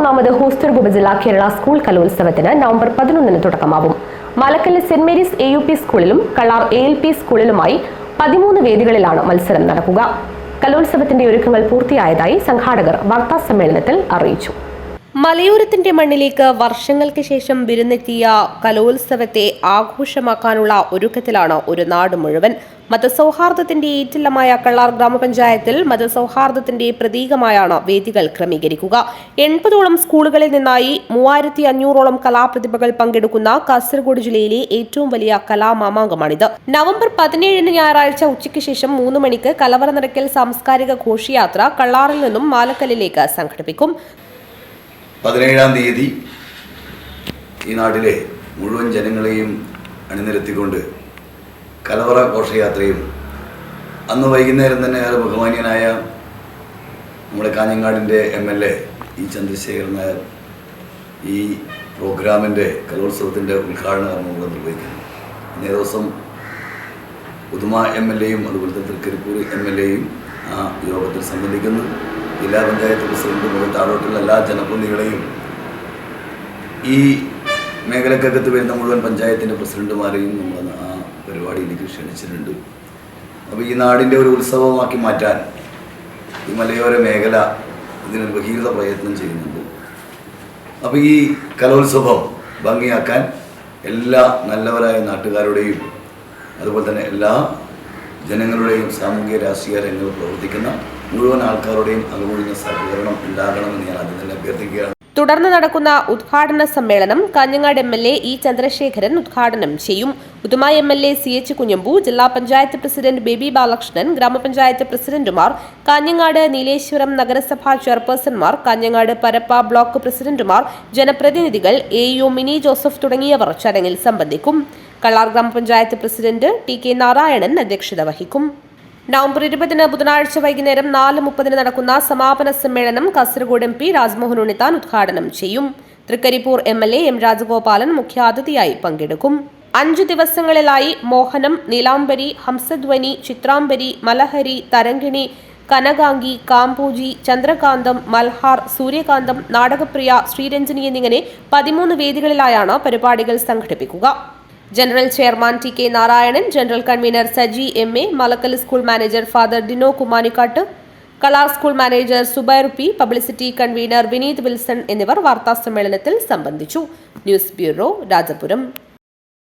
മൂന്നാമത് ഹോസ്റ്റർ ഉപജില്ല കേരള സ്കൂൾ കലോത്സവത്തിന് നവംബർ പതിനൊന്നിന് തുടക്കമാവും. Malakkallu saint Mary's A U P സ്കൂളിലും കള്ളാർ എ എൽ പി സ്കൂളിലുമായി പതിമൂന്ന് വേദികളിലാണ് മത്സരം നടക്കുക. കലോത്സവത്തിന്റെ ഒരുക്കങ്ങൾ പൂർത്തിയായതായി സംഘാടകർ വാർത്താ സമ്മേളനത്തിൽ അറിയിച്ചു. മലയോരത്തിന്റെ മണ്ണിലേക്ക് വർഷങ്ങൾക്ക് ശേഷം വിരുന്നെത്തിയ കലോത്സവത്തെ ആഘോഷമാക്കാനുള്ള ഒരുക്കത്തിലാണ് ഒരു നാട് മുഴുവൻ. മതസൗഹാർദ്ദത്തിന്റെ ഏറ്റില്ലമായ കള്ളാർ ഗ്രാമപഞ്ചായത്തിൽ മതസൗഹാർദ്ദത്തിന്റെ പ്രതീകമായാണ് വേദികൾ ക്രമീകരിക്കുക. എൺപതോളം സ്കൂളുകളിൽ നിന്നായി മൂവായിരത്തി അഞ്ഞൂറോളം കലാപ്രതിഭകൾ പങ്കെടുക്കുന്ന കാസർഗോഡ് ജില്ലയിലെ ഏറ്റവും വലിയ കലാമാമാങ്കമാണിത്. നവംബർ പതിനേഴിന് ഞായറാഴ്ച ഉച്ചയ്ക്ക് ശേഷം മൂന്ന് മണിക്ക് കലവറ നിറയ്ക്കൽ സാംസ്കാരിക ഘോഷയാത്ര കള്ളാറിൽ നിന്നും മാലക്കല്ലിലേക്ക് സംഘടിപ്പിക്കും. പതിനേഴാം തീയതി ഈ നാട്ടിലെ മുഴുവൻ ജനങ്ങളെയും അണിനിരത്തിക്കൊണ്ട് കലവറ ഘോഷയാത്രയും അന്ന് വൈകുന്നേരം തന്നെ ഏറെ ബഹുമാന്യനായ നമ്മുടെ കാഞ്ഞങ്ങാടിന്റെ M L A E Chandrasekharan Nair ഈ പ്രോഗ്രാമിന്റെ കലോത്സവത്തിന്റെ ഉദ്ഘാടന കർമ്മങ്ങൾ നിർവഹിക്കുന്നു. ഇന്നേ ദിവസം ഉദുമ എം എൽ എയും അതുപോലെ തന്നെ തൃക്കരിപ്പൂർ എം എൽ എയും ആ യോഗത്തിൽ സംബന്ധിക്കുന്നു. ജില്ലാ പഞ്ചായത്ത് പ്രസിഡന്റ് മുതൽ താഴോട്ടുള്ള എല്ലാ ജനപ്രതിനിധികളെയും ഈ മേഖലക്കകത്ത് വരുന്ന മുഴുവൻ പഞ്ചായത്തിന്റെ പ്രസിഡന്റുമാരെയും നമ്മൾ ആ പരിപാടിയിലേക്ക് ക്ഷണിച്ചിട്ടുണ്ട്. അപ്പോൾ ഈ നാടിന്റെ ഒരു ഉത്സവമാക്കി മാറ്റാൻ ഈ മലയോര മേഖല ഇതിന് ബഹീരത പ്രയത്നം ചെയ്യുന്നുണ്ട്. അപ്പോൾ ഈ കലോത്സവം ഭംഗിയാക്കാൻ എല്ലാ നല്ലവരായ നാട്ടുകാരുടെയും അതുപോലെ തന്നെ എല്ലാ ജനങ്ങളുടെയും സാമൂഹിക രാഷ്ട്രീയ രംഗങ്ങളിൽ പ്രവർത്തിക്കുന്ന മുഴുവൻ ആൾക്കാരുടെയും അങ്ങോട്ട് സഹകരണം ഉണ്ടാകണമെന്ന് ഞാൻ ആദ്യം തന്നെ അഭ്യർത്ഥിക്കുകയാണ്. തുടർന്ന് നടക്കുന്ന ഉദ്ഘാടന സമ്മേളനം Kanhangad M L A E Chandrasekharan ഉദ്ഘാടനം ചെയ്യും. Uduma M L A C H Kunhambu ജില്ലാ പഞ്ചായത്ത് പ്രസിഡന്റ് ബേബി ബാലകൃഷ്ണൻ ഗ്രാമപഞ്ചായത്ത് പ്രസിഡന്റുമാർ കാഞ്ഞങ്ങാട് നീലേശ്വരം നഗരസഭാ ചെയർപേഴ്സൺമാർ കാഞ്ഞങ്ങാട് പരപ്പ ബ്ലോക്ക് പ്രസിഡന്റുമാർ ജനപ്രതിനിധികൾ എ യു മിനി ജോസഫ് തുടങ്ങിയവർ ചടങ്ങിൽ സംബന്ധിക്കും. കള്ളാർ ഗ്രാമപഞ്ചായത്ത് പ്രസിഡന്റ് ടി കെ നാരായണൻ അധ്യക്ഷത വഹിക്കും. നവംബർ ഇരുപതിന് ബുധനാഴ്ച വൈകുന്നേരം നാല് മുപ്പതിന് നടക്കുന്ന സമാപന സമ്മേളനം കാസർഗോഡ് എം പി രാജ്മോഹൻ ഉണ്ണിത്താൻ ഉദ്ഘാടനം ചെയ്യും. Trikaripur M L A M Rajagopalan മുഖ്യാതിഥിയായി പങ്കെടുക്കും. അഞ്ചു ദിവസങ്ങളിലായി മോഹനം നീലാംബരി ഹംസധ്വനി ചിത്രാംബരി മലഹരി തരങ്കിണി കനകാംഗി കാംപൂജി ചന്ദ്രകാന്തം മൽഹാർ സൂര്യകാന്തം നാടകപ്രിയ ശ്രീരഞ്ജനി എന്നിങ്ങനെ പതിമൂന്ന് വേദികളിലായാണ് പരിപാടികൾ സംഘടിപ്പിക്കുക. General chairman T K Narayanan general convener Saji M A Malakkal school manager father Dino Kumanikkattu Kallar school manager Zubair P publicity convener Vineeth Wilson എന്നിവർ വാർത്താ സമ്മേളനത്തിൽ സംബന്ധിച്ചു. News bureau Rajapuram.